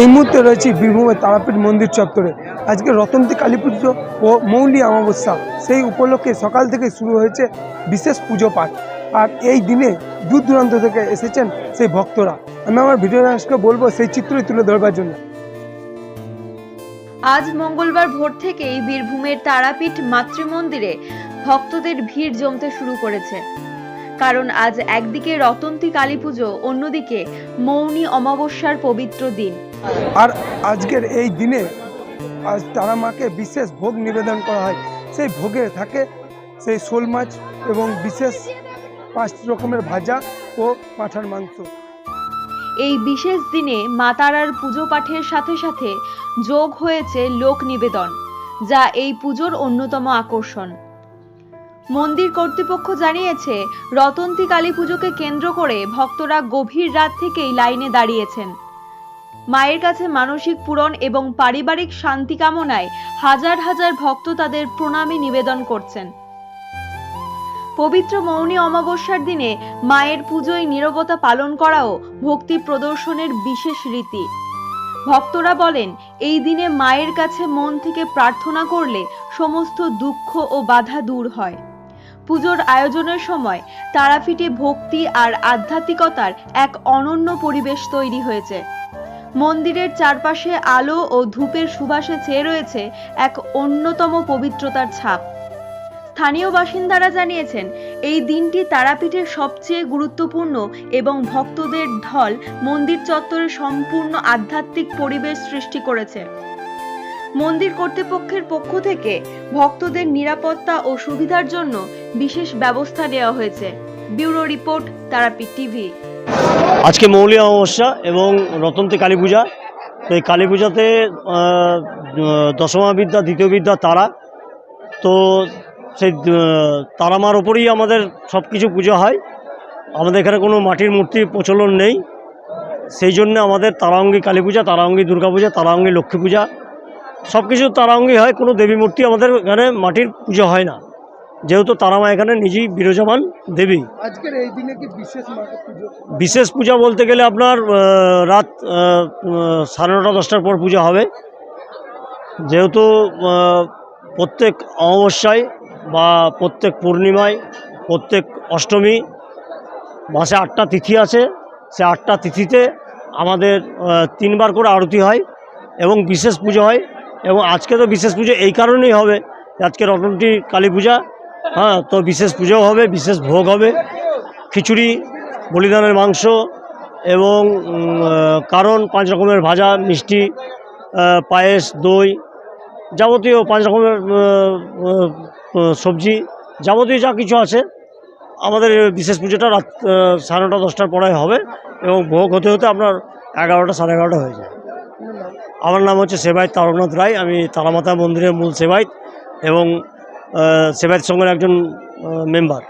এই মুহূর্তে রয়েছি বীরভূমের তারাপীঠ মন্দির চত্বরে। আজকে রতন্তী কালী পুজো ও মৌলি অমাবস্যা, সেই উপলক্ষে সকাল থেকে শুরু হয়েছে বিশেষ পুজো পাঠ। আর এই দিনে দূর দূরান্ত থেকে এসেছেন সেই ভক্তরা। আমি আমার ভিডিও বলব সেই চিত্রই তুলে ধরবার জন্য। আজ মঙ্গলবার ভোর থেকেই বীরভূমের তারাপীঠ মাতৃমন্দিরে ভক্তদের ভিড় জমতে শুরু করেছে। কারণ আজ একদিকে রতন্তী কালী পুজো, অন্যদিকে মৌনী অমাবস্যার পবিত্র দিন। আর আজকের এই দিনে আজ তারা মাকে বিশেষ ভোগ নিবেদন করা হয়। সেই ভোগে থাকে সেই শোল মাছ এবং বিশেষ পাঁচ রকমের ভাজা ও পাঁঠার মাংস। এই বিশেষ দিনে মা তারার পুজো পাঠের সাথে সাথে যোগ হয়েছে লোক নিবেদন, যা এই পুজোর অন্যতম আকর্ষণ। মন্দির কর্তৃপক্ষ জানিয়েছে, রতন্তী কালী পুজোকে কেন্দ্র করে ভক্তরা গভীর রাত থেকেই লাইনে দাঁড়িয়েছেন। মায়ের কাছে মানসিক পূরণ এবং পারিবারিক শান্তি কামনায় হাজার হাজার ভক্ত তাদের প্রণামী নিবেদন করছেন। পবিত্র মৌনী অমাবস্যার দিনে মায়ের পুজোয় নীরবতা পালন করাও ভক্তি প্রদর্শনের বিশেষ রীতি। ভক্তরা বলেন, এই দিনে মায়ের কাছে মন থেকে প্রার্থনা করলে সমস্ত দুঃখ ও বাধা দূর হয়। পুজোর আয়োজনের সময় তারাপীঠে ভক্তি আর আধ্যাত্মিকতার এক অনন্য পরিবেশ তৈরি হয়েছে। মন্দিরের চারপাশে আলো ও ধূপের সুবাসে চেয়ে রয়েছে এক অন্যতম পবিত্রতার ছাপ। স্থানীয় বাসিন্দারা জানিয়েছেন, এই দিনটি তারাপীঠের সবচেয়ে গুরুত্বপূর্ণ এবং ভক্তদের ঢল মন্দির চত্বরে সম্পূর্ণ আধ্যাত্মিক পরিবেশ সৃষ্টি করেছে। মন্দির কর্তৃপক্ষের পক্ষ থেকে ভক্তদের নিরাপত্তা ও সুবিধার জন্য বিশেষ ব্যবস্থা নেওয়া হয়েছে। Bureau report, Tarapith TV. আজকে মৌলী অমাবস্যা এবং রতন্তী কালী পূজা। তো এই কালী পূজাতে দশমা বিদ্যা, দ্বিতীয় বিদ্যা, তারা। তো সেই তারামার ওপরেই আমাদের সব কিছু পুজো হয়। আমাদের এখানে কোনো মাটির মূর্তি প্রচলন নেই। সেই জন্য আমাদের তারাঙ্গী কালী পূজা, তারাঙ্গী দুর্গা পূজা, তারাঙ্গী লক্ষ্মী পূজা। সব কিছু তারাঙ্গী হয়, কোনো দেবী মূর্তি আমাদের এখানে মাটির পুজো হয় না। যেহেতু তারা মা এখানে নিজেই বিরাজমান দেবী। আজকের এই দিনে কি বিশেষ বিশেষ পূজা বলতে গেলে আপনার রাত সাড়ে নটা দশটার পর পূজা হবে। যেহেতু প্রত্যেক অমাবস্যায় বা প্রত্যেক পূর্ণিমায় প্রত্যেক অষ্টমী মাসে আটটা তিথি আছে। সে আটটা তিথিতে আমাদের তিনবার করে আরতি হয় এবং বিশেষ পুজো হয়। এবং আজকে তো বিশেষ পুজো এই কারণেই হবে আজকে রতনটি কালী পূজা হ্যাঁ তো বিশেষ পুজোও হবে, বিশেষ ভোগ হবে। খিচুড়ি, বলিদানের মাংস এবং কারণ পাঁচ রকমের ভাজা, মিষ্টি পায়েস, দই যাবতীয় পাঁচ রকমের সবজি, যাবতীয় যা কিছু আছে। আমাদের বিশেষ পুজোটা রাত সাড়ে নটা, দশটার পরে হবে এবং ভোগ হতে হতে আপনার এগারোটা, সাড়ে এগারোটা হয়ে যায়। আমার নাম হচ্ছে সেবায়ত তারকনাথ রায়, আমি তারামাতা মন্দিরের মূল সেবায়ত এবং সেবায়ত সংঘের একজন মেম্বার